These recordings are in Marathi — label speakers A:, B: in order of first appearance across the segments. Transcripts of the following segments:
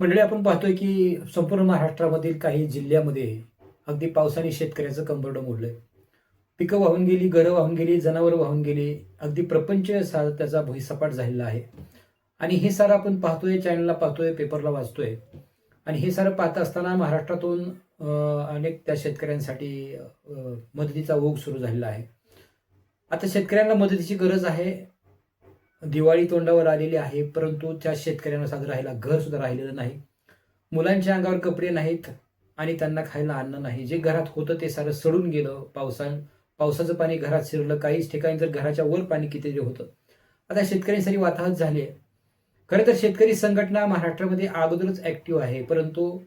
A: मंडळी आपण पाहतोय की संपूर्ण महाराष्ट्रामधील काही जिल्ह्यामध्ये अगदी पावसाने शेतकऱ्याचं कंबरडं मोडलंय. पिकं वाहून गेली घरं वाहून गेली जनावरं वाहून गेली अगदी प्रपंच सा त्याचा भुईसपाट झालेला आहे. आणि हे सारं आपण पाहतोय चॅनलला पाहतोय पेपरला वाचतोय. आणि हे सारं पाहत असताना महाराष्ट्रातून अनेक त्या शेतकऱ्यांसाठी मदतीचा ओघ सुरू झालेला आहे. आता शेतकऱ्यांना मदतीची गरज आहे. दिवाळी तोंडावर आलेली आहे परंतु त्या शेतकऱ्यांना साधं राहायला घर सुद्धा राहिलेलं नाही. मुलांच्या अंगावर कपडे नाहीत आणि त्यांना खायला अन्न नाही. जे घरात होतं ते सारं सडून गेलं पावसान पावसाचं पाणी घरात शिरलं. काहीच ठिकाणी तर घराच्या वर पाणी किती होतं. आता शेतकऱ्यांसाठी वाताहत झाली आहे. खरं तर शेतकरी संघटना महाराष्ट्रामध्ये अगोदरच ऍक्टिव्ह आहे परंतु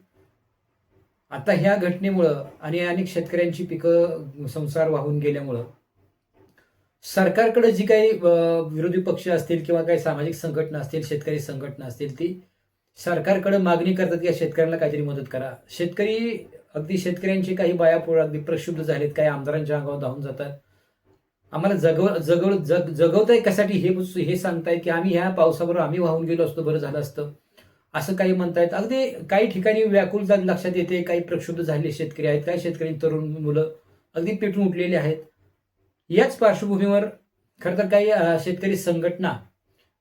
A: आता ह्या घटनेमुळं आणि अनेक शेतकऱ्यांची पिकं संसार वाहून गेल्यामुळं सरकारकडे जी काही विरोधी पक्ष असतील किंवा काही सामाजिक संघटना असतील शेतकरी संघटना असतील ती सरकारकडे मागणी करतात की या शेतकऱ्यांना काहीतरी मदत करा. शेतकरी अगदी शेतकऱ्यांचे काही बायापोळ अगदी प्रक्षुब्ध झालेत काही आमदारांच्या अंगावर धावून जातात. आम्हाला जगव जगव जग जगवताय कशासाठी हे हे सांगतायत की आम्ही ह्या पावसाबरोबर आम्ही वाहून गेलो असतो बरं झालं असतं. असं काही म्हणतायत. अगदी काही ठिकाणी व्याकुलता लक्षात येते काही प्रक्षुब्ध झालेले शेतकरी आहेत काही शेतकरी तरुण मुलं अगदी पेटून उठलेली आहेत. याच पार्श्वभूमीवर खरं तर काही शेतकरी संघटना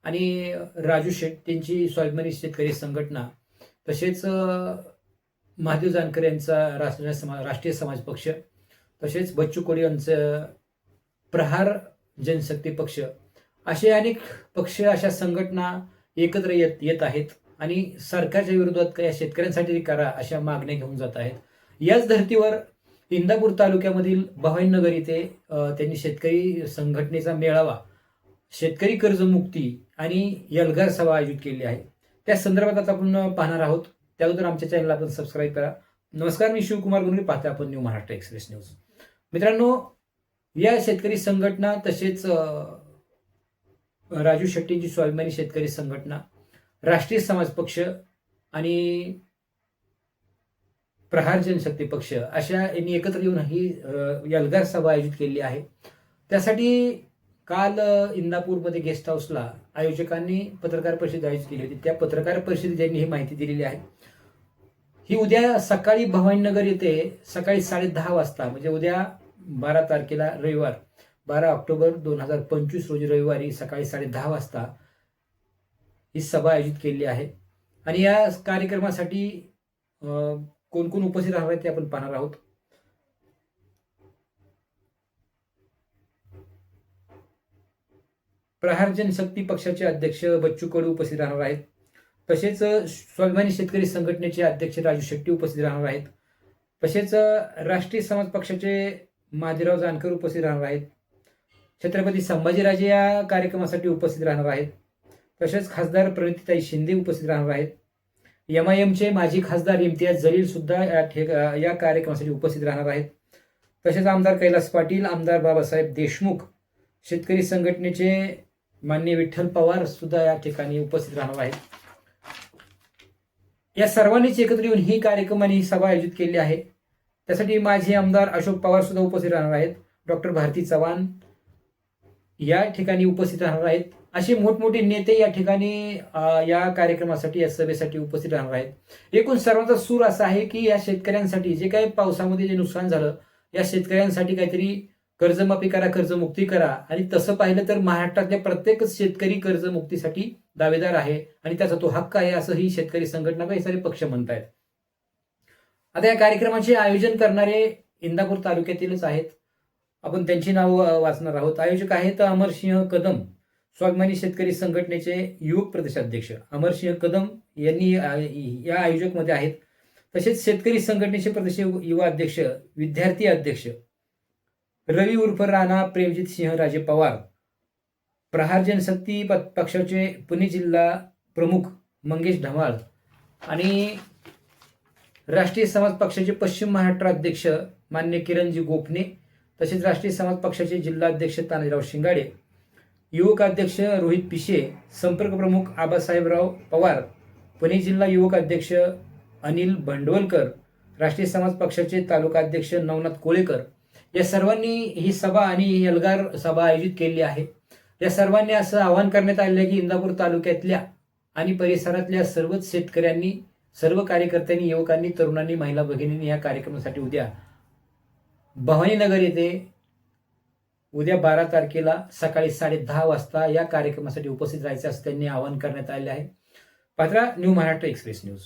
A: आणि राजू शेट त्यांची स्वाभिमानी शेतकरी संघटना तसेच महादेव जानकर यांचा राष्ट्रीय समाज राष्ट्रीय समाज पक्ष तसेच बच्चू कोडी यांचं प्रहार जनशक्ती पक्ष असे अनेक पक्ष अशा संघटना एकत्र येत येत आहेत आणि सरकारच्या विरोधात या शेतकऱ्यांसाठी करा अशा मागण्या घेऊन जात आहेत. याच धर्तीवर इंदापूर तालुक्यामधील भवानगर इथे त्यांनी शेतकरी संघटनेचा मेळावा शेतकरी कर्जमुक्ती आणि यलगार सभा आयोजित केली आहे. त्या संदर्भात आता आपण पाहणार आहोत. त्याबद्दल आमच्या चॅनलला आपण सबस्क्राईब करा. नमस्कार मी शिवकुमार गुंडे पाहते आपण न्यू महाराष्ट्र एक्सप्रेस न्यूज मित्रांनो या शेतकरी संघटना तसेच राजू शेट्टींची स्वाभिमानी शेतकरी संघटना राष्ट्रीय समाज पक्ष आणि प्रहार जनशक्ती पक्ष अशा यांनी एकत्र येऊन ही यलगार सभा आयोजित केली आहे. त्यासाठी काल इंदापूरमध्ये गेस्ट हाऊसला आयोजकांनी पत्रकार परिषद आयोजित केली होती. त्या पत्रकार परिषदेत त्यांनी ही माहिती दिलेली आहे. ही उद्या सकाळी भवानीनगर येथे सकाळी साडे दहा वाजता म्हणजे उद्या बारा तारखेला रविवार बारा ऑक्टोबर दोन हजार पंचवीस रोजी रविवारी सकाळी साडे दहा वाजता ही सभा आयोजित केली आहे. आणि या कार्यक्रमासाठी कोण कोण उपस्थित राहणार आहे ते आपण पाहणार आहोत. प्रहार जनशक्ती पक्षाचे अध्यक्ष बच्चू कडू उपस्थित राहणार आहेत. तसेच स्वाभिमानी शेतकरी संघटनेचे अध्यक्ष राजू शेट्टी उपस्थित राहणार आहेत. तसेच राष्ट्रीय समाज पक्षाचे माजीराव जानकर उपस्थित राहणार आहेत. छत्रपती संभाजीराजे या कार्यक्रमासाठी उपस्थित राहणार आहेत. तसेच खासदार प्रणितीताई शिंदे उपस्थित राहणार आहेत. एम आय एमचे माजी खासदार इम्तियाज जलील सुद्धा या ठे या कार्यक्रमासाठी उपस्थित राहणार आहेत. तसेच आमदार कैलास पाटील आमदार बाबासाहेब देशमुख शेतकरी संघटनेचे मान्य विठ्ठल पवार सुद्धा या ठिकाणी उपस्थित राहणार आहेत. या सर्वांनीच एकत्र येऊन ही कार्यक्रम आणि ही सभा आयोजित केली आहे. त्यासाठी माझे आमदार अशोक पवार सुद्धा उपस्थित राहणार आहेत. डॉक्टर भारती चव्हाण या ठिकाणी उपस्थित राहणार आहेत. असे मोठमोठे नेते या ठिकाणी या कार्यक्रमासाठी या सभेसाठी उपस्थित राहणार आहेत. एकूण सर्वांचा सूर असा आहे की या शेतकऱ्यांसाठी जे काही पावसामध्ये जे नुकसान झालं या शेतकऱ्यांसाठी काहीतरी कर्जमाफी करा कर्जमुक्ती करा. आणि तसं पाहिलं तर महाराष्ट्रातल्या प्रत्येकच शेतकरी कर्जमुक्तीसाठी दावेदार आहे आणि त्याचा तो हक्क आहे असं ही शेतकरी संघटना काही सारे पक्ष म्हणतायत. आता या कार्यक्रमाचे आयोजन करणारे इंदापूर तालुक्यातीलच आहेत. आपण त्यांची नावं वाचणार आहोत. आयोजक आहेत अमरसिंह कदम स्वाभिमानी शेतकरी संघटनेचे युवक प्रदेशाध्यक्ष. अमरसिंह कदम यांनी या आयोजकमध्ये आहेत. तसेच शेतकरी संघटनेचे प्रदेश युवा अध्यक्ष विद्यार्थी अध्यक्ष रवी उर्फ राणा प्रेमजित सिंह राजे पवार प्रहार जनशक्ती पक्षाचे पुणे जिल्हा प्रमुख मंगेश ढमाळ आणि राष्ट्रीय समाज पक्षाचे पश्चिम महाराष्ट्र अध्यक्ष मान्य किरणजी गोपने तसेच राष्ट्रीय समाज पक्षाचे जिल्हाध्यक्ष तानाजीराव शिंगाडे युवक अध्यक्ष रोहित पिशे संपर्क प्रमुख आबासाहेबराव पवार पुणे जिल्हा युवक अध्यक्ष अनिल भांडवलकर राष्ट्रीय समाज पक्षाचे तालुका अध्यक्ष नवनाथ कोळेकर या सर्वांनी ही सभा आणि एल्गार सभा आयोजित केली आहे. या सर्वांनी असं आवाहन करण्यात आलं आहे की इंदापूर तालुक्यातल्या आणि परिसरातल्या सर्वच शेतकऱ्यांनी सर्व कार्यकर्त्यांनी युवकांनी तरुणांनी महिला भगिनींनी या कार्यक्रमासाठी उद्या भवानीनगर येथे उद्या बारा तारखेला सकाळी साडे दहा वाजता या कार्यक्रमासाठी उपस्थित राहायचे असं त्यांनी आवाहन करण्यात आले आहे. Patra New Maharashtra Express News.